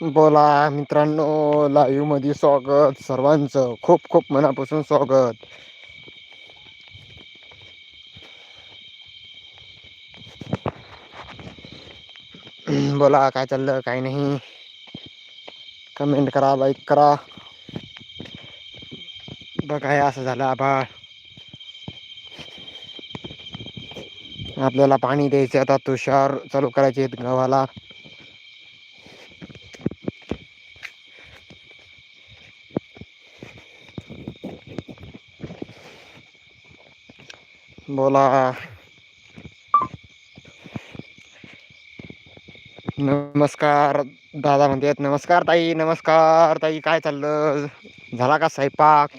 बोला मित्रांनो लाईव्हमध्ये स्वागत. सर्वांचं खूप खूप मनापासून स्वागत. बोला काय चाललं? काही नाही. कमेंट करा लाईक करा. बघा असं झालं आभाळ. आपल्याला पाणी द्यायचं आता तुषार चालू करायचे गव्हाला बोला नमस्कार दादा म्हणतेत नमस्कार ताई नमस्कार ताई काय चाललं? झाला का स्वयंपाक?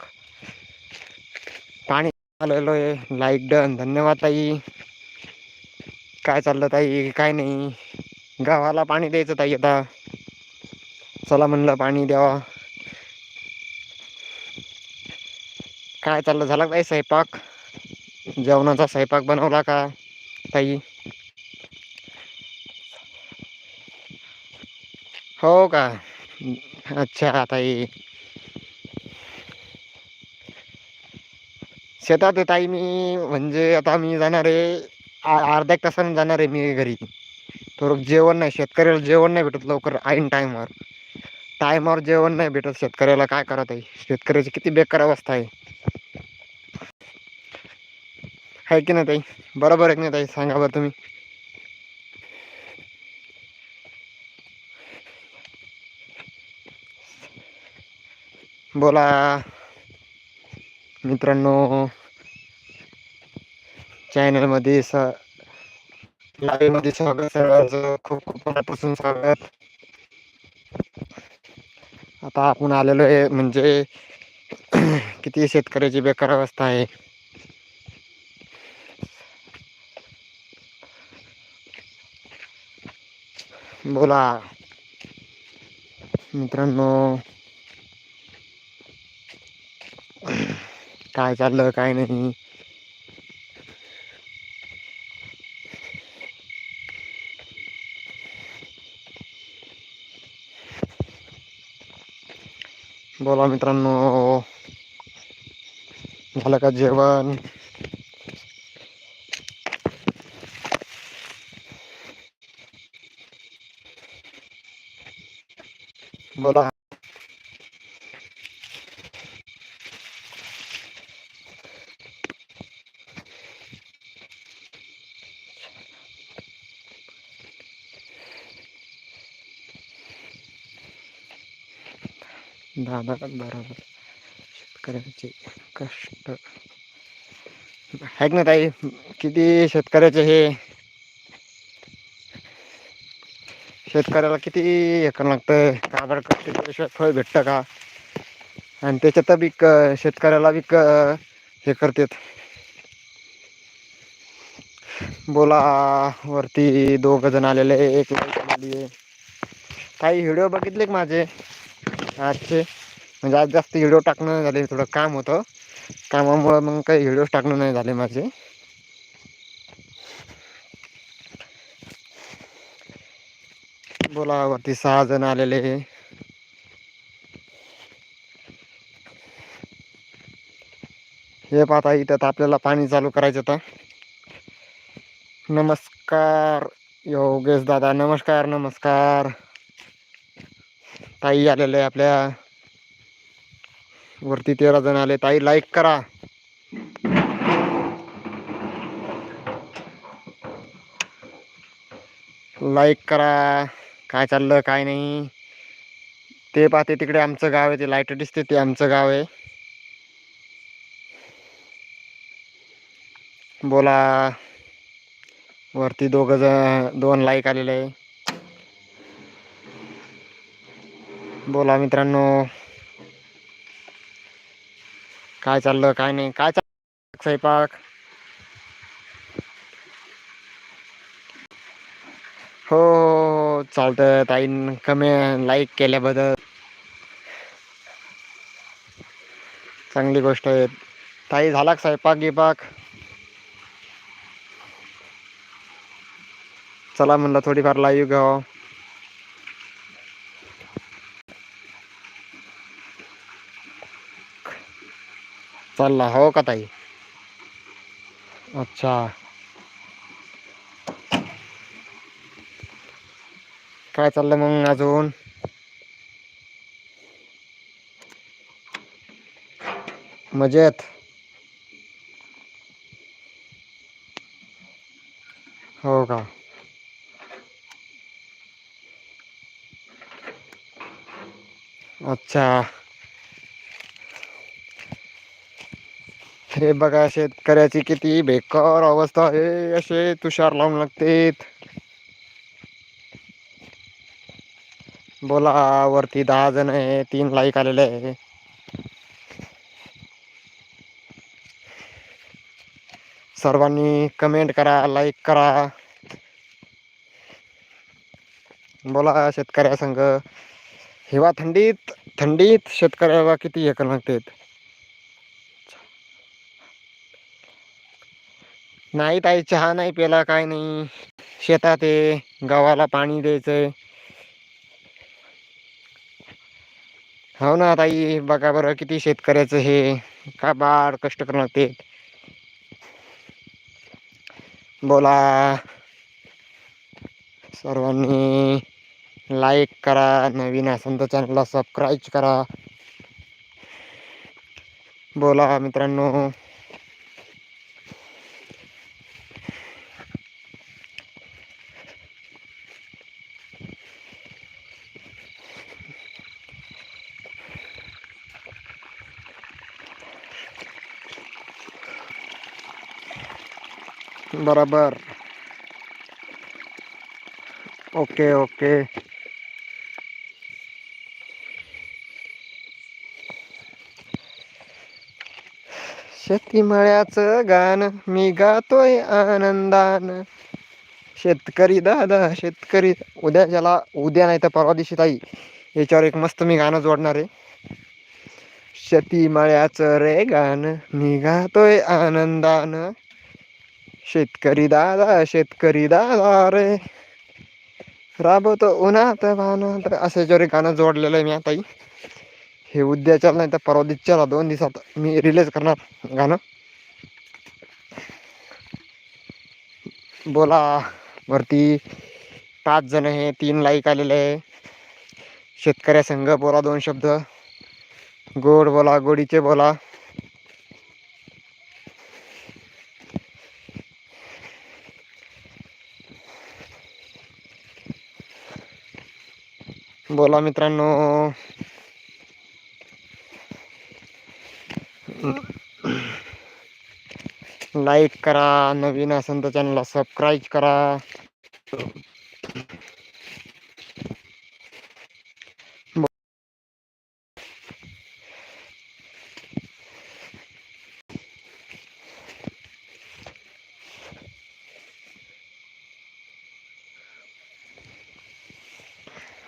पाणी आलेलो आहे लाईक डन धन्यवाद ताई. काय चाललं ताई? काय नाही. गव्हाला पाणी द्यायचं ताई आता. चला म्हणलं पाणी द्यावा. काय चाललं? झाला ताई स्वयंपाक? जेवणाचा स्वयंपाक बनवला का ताई? हो का? अच्छा ताई. शेतात ताई मी म्हणजे आता मी जाणार आहे अर्ध्या एक तासाने जाणार आहे मी घरी. थोडं जेवण नाही शेतकऱ्याला जेवण नाही भेटत लवकर ऐन टाईमवर. टायमावर जेवण नाही भेटत शेतकऱ्याला काय करत आहे शेतकऱ्याची किती बेकार अवस्था आहे. आहे की नाही ताई? बरोबर आहे की नाही ताई? सांगा बरं तुम्ही. बोला. मित्रांनो चॅनलमध्ये स लाईव्हमध्ये स्वागत सर्वांचं खूप खूप मनापासून स्वागत. आता आपण आलेलो आहे म्हणजे किती शेतकऱ्याची बेकार अवस्था आहे. बोला. मित्रांनो. काय चाललं काय नाही. बोला मित्रांनो. झालं का जेवण? बोला दादा बरोबर. शेतकऱ्याचे कष्ट. आहेत ना ताई? किती शेतकऱ्याचे हे शेतकऱ्याला किती हे करावं लागतं कागड बरं कष्ट केल्याशिवाय फळ भेटतं का? आणि त्याच्यात बी क शेतकऱ्याला बी क हे करतात. बोला वरती दोघ जण आलेले एक लाइट आली आहे. काही व्हिडिओ बघितले का माझे? आजचे? म्हणजे आज जास्त व्हिडिओ टाकणं झाले थोडं काम होतं. कामामुळं मग काही व्हिडिओ टाकणं नाही झाले माझे. बोलावरती सहा जण आलेले हे. पाहता इथं आपल्याला पाणी चालू करायचं होतं. नमस्कार योगेश दादा. नमस्कार नमस्कार. ताई आलेले आपल्या. वरती तेरा जण आले. ताई लाईक करा. लाईक करा. काय चाललं काय नाही. ते पाहते तिकडे आमचं गाव आहे ते लाइट दिसते ते आमचं गाव आहे. बोला. वरती दोघ जण दोन लाईक आलेले आहे. बोला मित्रांनो. काय चाललं काय नाही काय चाललं? स्वयंपाक. हो, हो. चालत ताईन कमी लाईक केल्याबद्दल चांगली गोष्ट आहे. ताई झाला स्वयंपाक गिपाक चला म्हणलं थोडीफार लाईव घ्या चालला हो का ताई? अच्छा. काय चाललं मग अजून? मजेत. हो का? अच्छा. हे बघा शेतकऱ्याची किती बेकार अवस्था आहे. असे तुषार लावून लागते बोला वरती दहा जण आहे तीन लाईक आलेले आहे. सर्वांनी कमेंट करा लाईक करा. बोला शेतकऱ्या संघ. हिवा थंडीत थंडीत शेतकऱ्याला किती हे करावं लागतात? नाही ताई चहा नाही प्याला काय नाही. शेतात आहे गव्हाला पाणी द्यायचंय. हो ना ताई. बघा बरं किती शेतकऱ्याचं हे का बाळ कष्ट करून लागते बोला. सर्वांनी लाईक करा नवीन असेल तर चॅनलला सबस्क्राईब करा. बोला मित्रांनो. बरोबर. Okay okay. शेतीमळ्याचं गाणं मी गातोय आनंदान. शेतकरी दादा शेतकरी. उद्या ज्याला उद्या नाही तर परवा दिवशी ताई याच्यावर एक मस्त मी गाणं जोडणार आहे. शेतीमळ्याचं रे गाणं मी गातोय आनंदानं. शेतकरी दादा शेतकरी दादा रे. राबवतो उन्हात बाणात असं याच्यावर एक गाणं जोडलेलं आहे मी आताही हे. उद्याच्या नाही तर परवा दिवशीला दोन दिवसात. मी रिलीज करणार गाणं. बोला वरती पाच जण आहे तीन लाईक आलेले आहे. शेतकऱ्या संघ बोला दोन शब्द. गोड बोला गोडीचे बोला. बोला मित्रांनो. लाईक करा नवीन असेल तर चॅनलला सबस्क्राईब करा.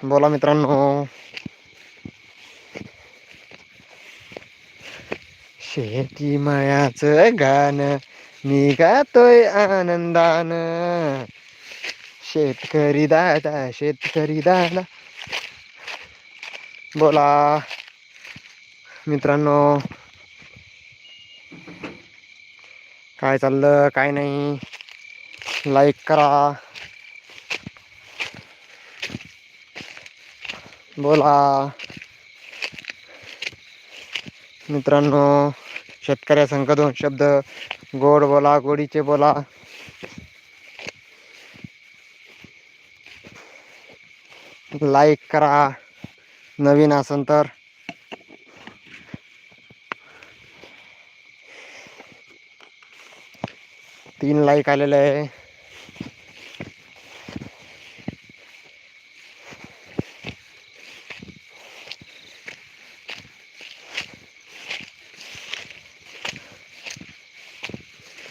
बोला मित्रांनो. शेती मायाचं गाणं मी गातोय आनंदान. शेतकरी दादा शेतकरी दादा. बोला. मित्रांनो. काय चाललं? काय नाही. लाईक करा. बोला. मित्रांनो शेतकऱ्या संघ दोन शब्द. गोड बोला गोडीचे बोला. लाईक करा. नवीन असन तर. तीन लाईक आलेले आहे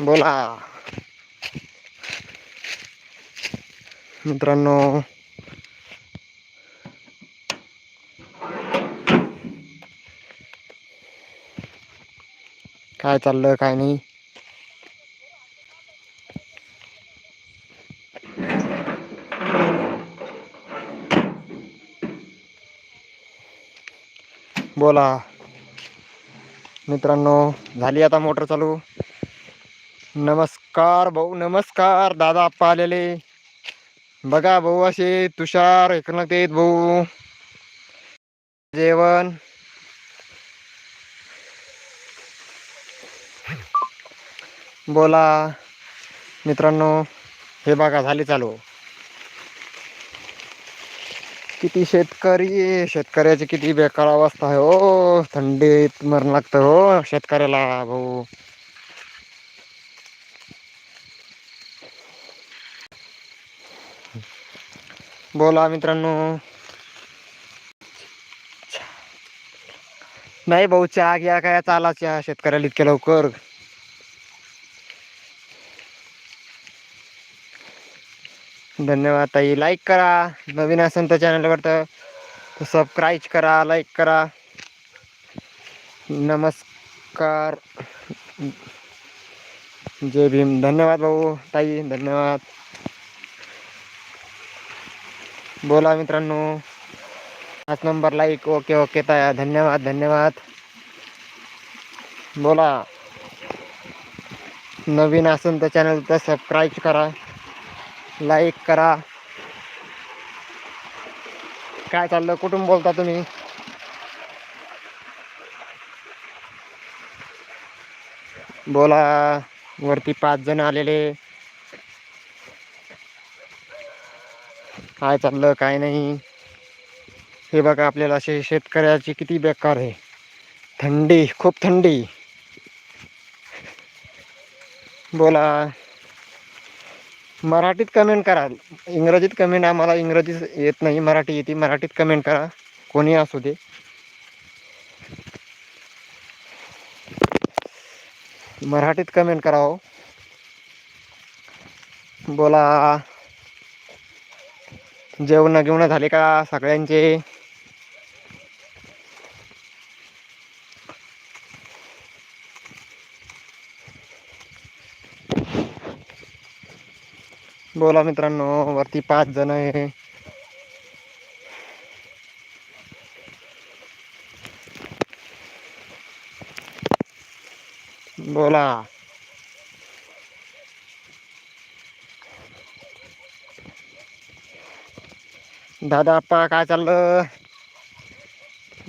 बोला मित्रांनो काय चाललं काय नाही? बोला. मित्रांनो झाली आता मोटर चालू. नमस्कार भाऊ नमस्कार. दादा आप्पा आलेले. बघा भाऊ असे तुषार एकनाथ येत भाऊ. जेवण. बोला. मित्रांनो हे बघा झाले चालू. किती शेतकरी शेतकऱ्याची किती बेकार अवस्था आहे. हो थंडीत मरण लागतं. हो शेतकऱ्याला भाऊ. बोला मित्रांनो. नाही भाऊ चहा घ्या काय चाला चहा शेतकऱ्याला इतक्या लवकर. धन्यवाद ताई. लाईक करा. नवीन असेल तर चॅनलवर तर सबस्क्राईब करा लाईक करा. नमस्कार. जय भीम. धन्यवाद भाऊ. ताई धन्यवाद. बोला मित्रांनो. पाच नंबर लाईक ओके ओके ताया धन्यवाद धन्यवाद. बोला. नवीन असेल तर चॅनल तर सबस्क्राईब करा. लाईक करा. काय चाललं? कुठून बोलता तुम्ही? बोला. वरती पाच जण आलेले. काय चाललं काय नाही. हे बघा आपल्याला असे शेतकऱ्याची किती बेकार आहे. थंडी खूप थंडी. बोला. मराठीत कमेंट करा. इंग्रजीत कमेंट आम्हाला इंग्रजी येत नाही मराठी येते. मराठीत कमेंट करा. कोणी असू दे. मराठीत कमेंट करा हो. बोला. जेवण घेऊन झाले का सगळ्यांचे? बोला मित्रांनो वरती पाच जण आहे. बोला. दादा आप्पा काय चाललं?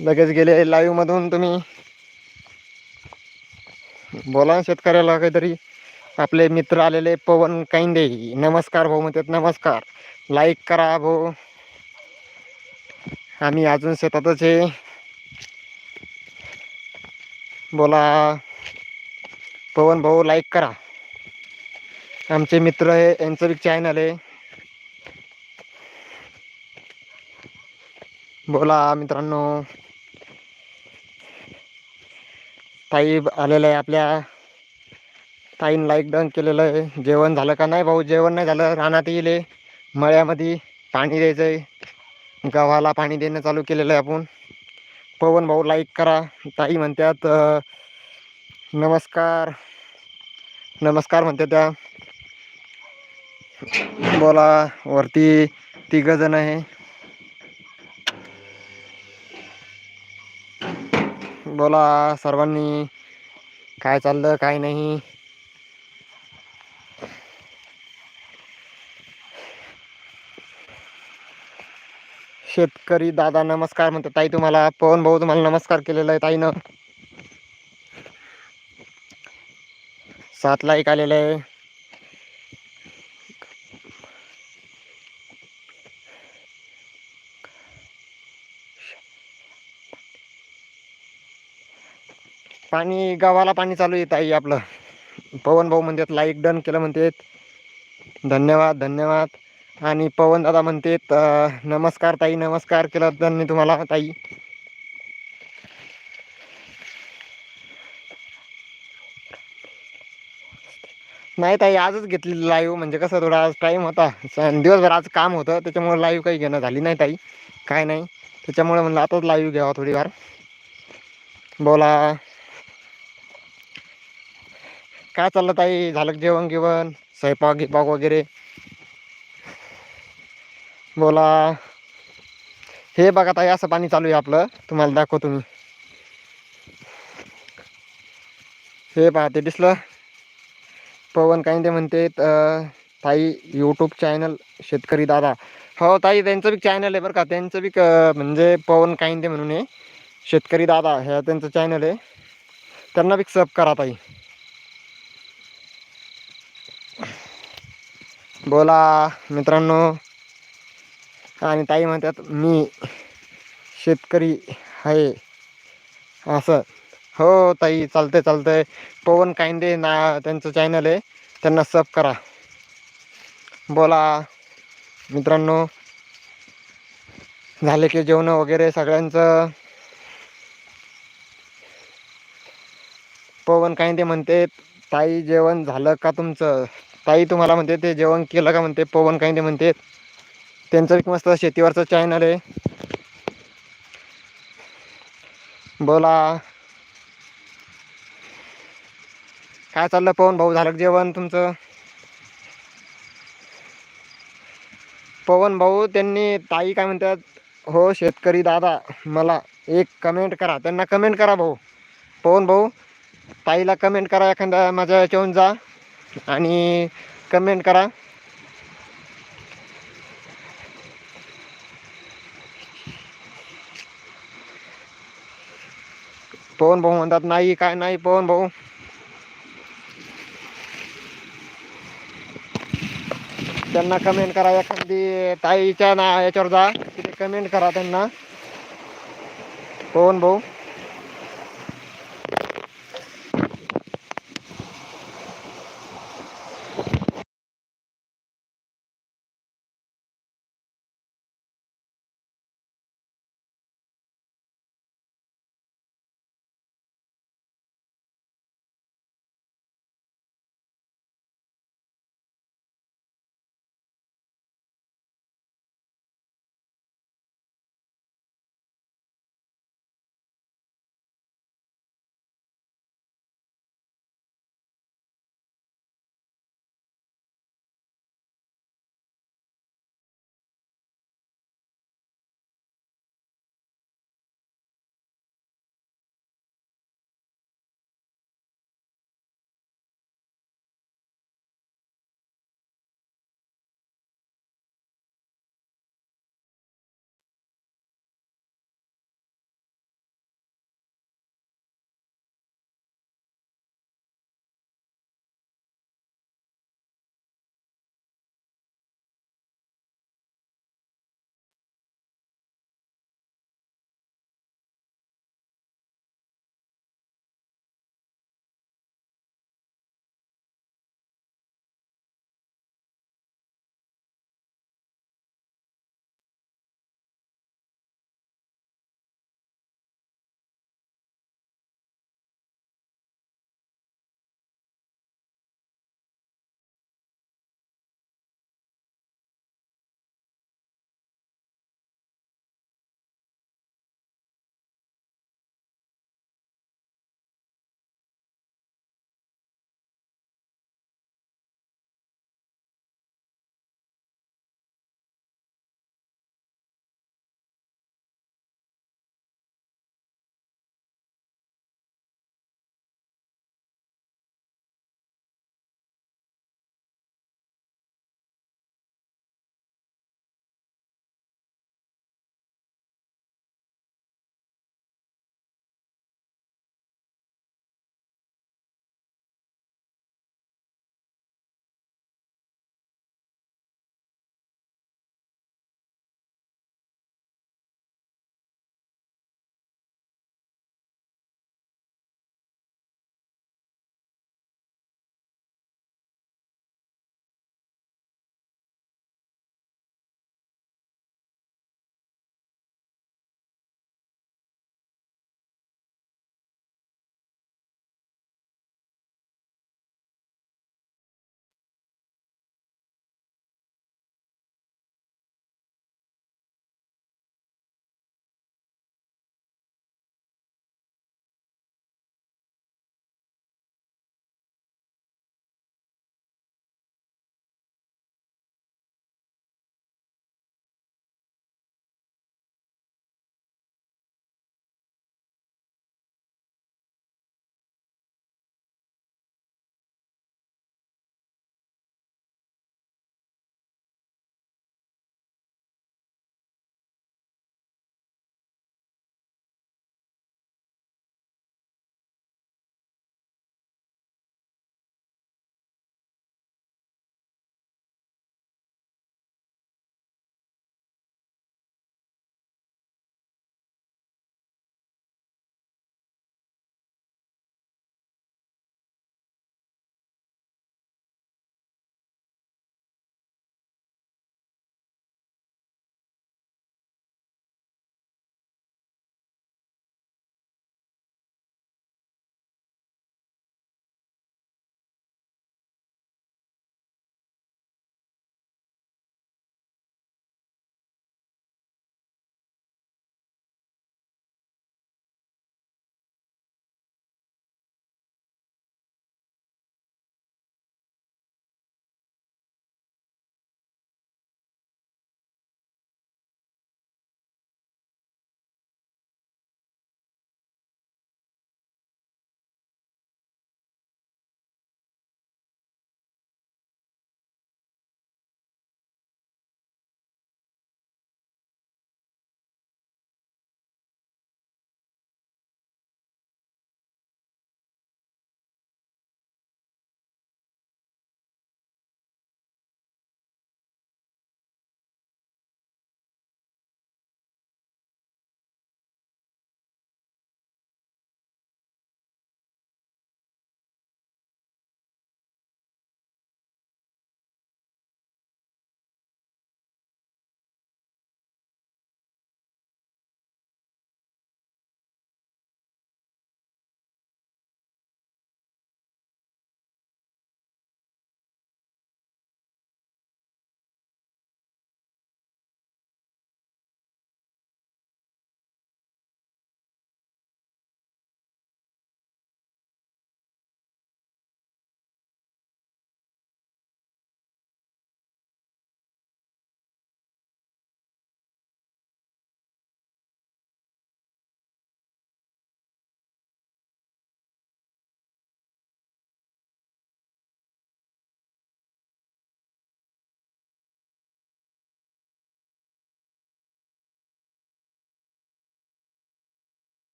लगेच गेले लाईव्ह मधून तुम्ही. बोला शेतकऱ्याला काहीतरी. आपले मित्र आलेले पवन काइंदे नमस्कार भाऊ म्हणतात नमस्कार. लाईक करा भाऊ. आम्ही अजून शेतातच आहे. बोला. पवन भाऊ लाईक करा. आमचे मित्र आहे यांचं बी चॅनल आहे. बोला मित्रांनो. ताई आलेलं आहे आपल्या. ताईन लाईक डन केलेलं आहे. जेवण झालं का नाही भाऊ? जेवण नाही झालं. रानात येईल. मळ्यामध्ये पाणी द्यायचं आहे गव्हाला पाणी देणं चालू केलेलं आहे आपण. पवन भाऊ लाईक करा. ताई म्हणतात नमस्कार. नमस्कार म्हणते त्या. बोला वरती तिघ जण आहे. बोला सर्वांनी काय चाललं काय नाही? शेतकरी दादा नमस्कार म्हणतात. ताई तुम्हाला पवन भाऊ तुम्हाला नमस्कार केलेला आहे ताईनं. सात लाईक आलेलं आहे. पाणी गावाला पाणी चालू आहे ताई आपलं. पवन भाऊ म्हणतात लाईक डन केलं म्हणतात. धन्यवाद धन्यवाद. आणि पवन दादा म्हणतात नमस्कार ताई नमस्कार केलं त्यांनी तुम्हाला ताई. नाही ताई आजच घेतली लाईव्ह म्हणजे कसं थोडा आज टाईम होता. दिवसभर आज काम होतं त्याच्यामुळे लाईव्ह काही घेणं झाली नाही ताई. काय नाही. त्याच्यामुळे म्हणलं आताच लाईव्ह घ्यावा थोडीफार बोला. काय चाललं ताई? झालं जेवण गिवण? स्वयंपाक गिपाक वगैरे? बोला. हे बघा ताई असं पाणी चालू आहे आपलं. तुम्हाला दाखवतो मी. हे पहा ते दिसलं? पवन काही ते म्हणते ताई यूट्यूब चॅनल शेतकरी दादा. हो ताई त्यांचं बी चॅनल आहे बरं का. त्यांचं बी क- म्हणजे पवन काहींदे म्हणून आहे. शेतकरी दादा ह्या त्यांचं चॅनल आहे. त्यांना बी सब करा ताई. बोला मित्रांनो. आणि ताई म्हणतात मी शेतकरी आहे. असं. हो ताई चालतंय चालतंय. पवन कायंदे ना त्यांचं चॅनल आहे. त्यांना सब करा. बोला मित्रांनो. झाले की जेवण वगैरे सगळ्यांचं? पवन कायंदे म्हणते ताई जेवण झालं का तुमचं? ताई तुम्हाला म्हणते ते जेवण केलं का म्हणते पवन काही ते म्हणते. त्यांचं एक मस्त शेतीवरचं चॅनल आहे. बोला. काय चाललं पवन भाऊ झालं जेवण तुमचं? पवन भाऊ त्यांनी ताई काय म्हणतात हो शेतकरी दादा मला एक कमेंट करा. त्यांना कमेंट करा भाऊ. पवन भाऊ ताईला कमेंट करा एखाद्या माझ्या याच्यावरून जा. आणि कमेंट करा. पवन भाऊ म्हणतात नाही काय नाही पवन भाऊ. त्यांना कमेंट करा एखादी ताईच्या ना याच्यावर जा. तिथे कमेंट करा त्यांना. पवन भाऊ.